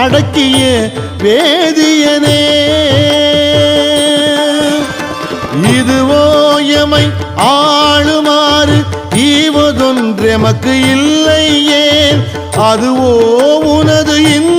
அடக்கிய வேதியனே. இதுவோ எமை ஆளுமாறு ஈவதொன்றெமக்கு இல்லையே அதுவோ உனது இந்த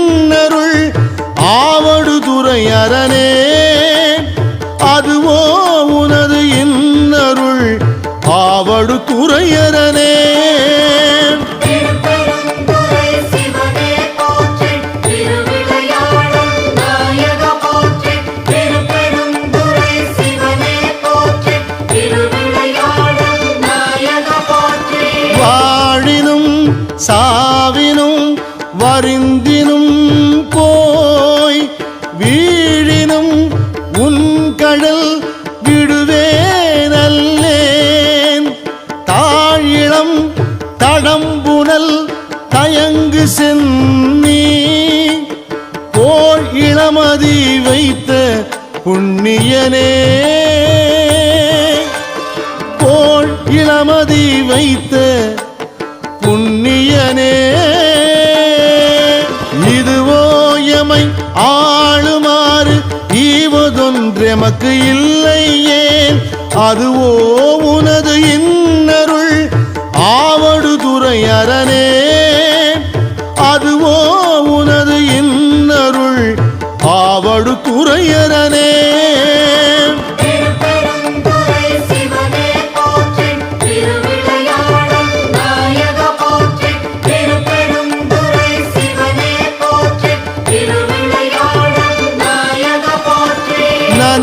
பாதி வைத்த புண்ணியனே. போல் இளமதி வைத்த புண்ணியனே. இதுவோ எமை ஆளுமாறு ஈவதொன்றெமக்கு இல்லையே அதுவோ உனது இன்னருள் ஆவடு துறை அரணே.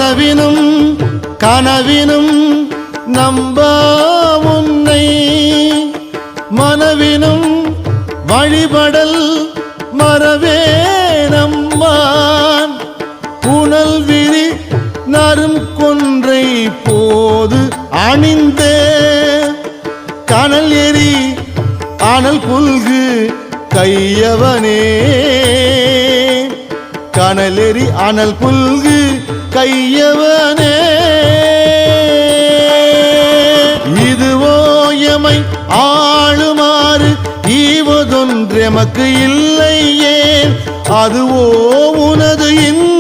கனவினும் கனவினும் நம்ப உன்னை. மனவினும் வழிபடல் மறவே நம்மான் புனல் விரி நரும் கொன்றை போது அணிந்த. கனல் எரி அனல் புல்கு கையவனே. கனலெறி அனல் புல்கு கையவனே. இதுவோ எமை ஆளுமாறு ஈவதொன்றெமக்கு இல்லையே அதுவோ உனது இன்னருள்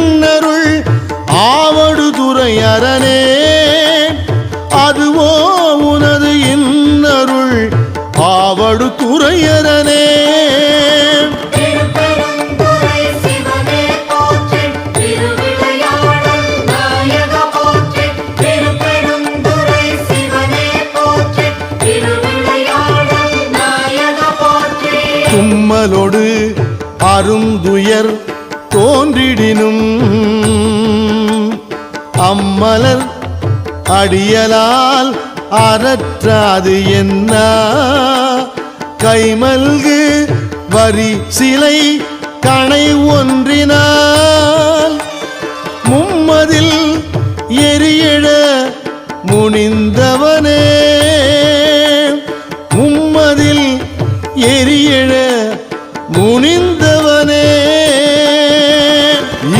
தோன்றிடினும். அம்மலர் அடியலால் அறற்றாது என்ன? கைமல்கு வரி சிலை கணை ஒன்றினார்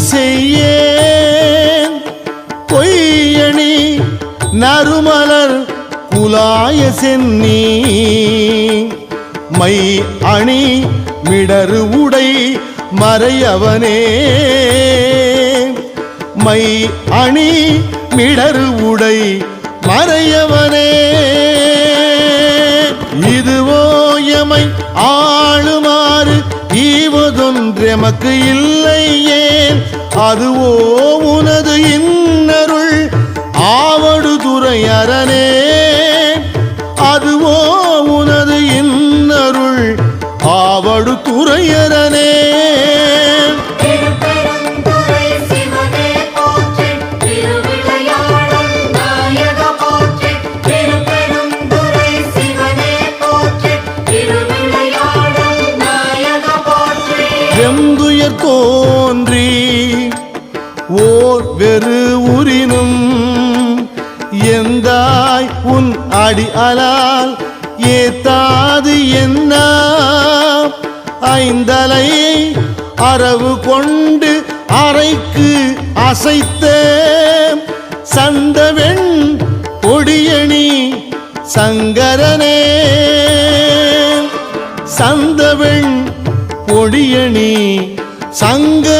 செய்ய பொய்யணி நறுமலர் குலாய சென்னி. மை அணி மிடரு உடை மறையவனே. மை அணி மிடரு உடை மறையவனே. இதுவோ எமை ஆளுமாறு ஈவதொன்றெமக்கு இல்லையே. அதுவோ உன ஓர் வெறு உரினும் எந்தாய் உன் அடி அலால் ஏத்தாது என்ன? ஐந்தலை அரவு கொண்டு அறைக்கு அசைத்த சந்தவெண் கொடியணி சங்கரனே. சந்தவெண் பொடியணி சங்கரனே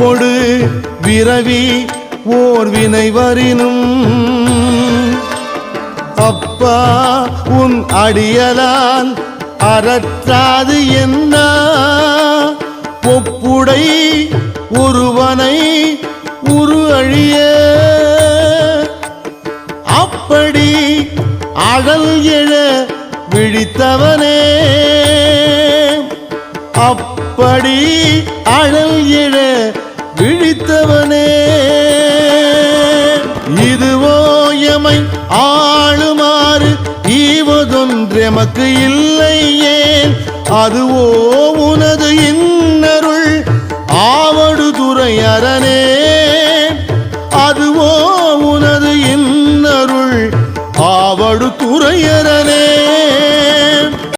பொடு விரவி ஓர் வினை வரினும். அப்பா உன் அடியலால் அறற்றாது என்ன? ஒப்புடை ஒருவனை உரு அழிய. அப்படி அழல் எழ விழித்தவனே. அப்படி அழல் எழ இழித்தவனே. இதுவோ எமை ஆளுமாறு ஈவதொன்றெமக்கு இல்லை ஏன்? அதுவோ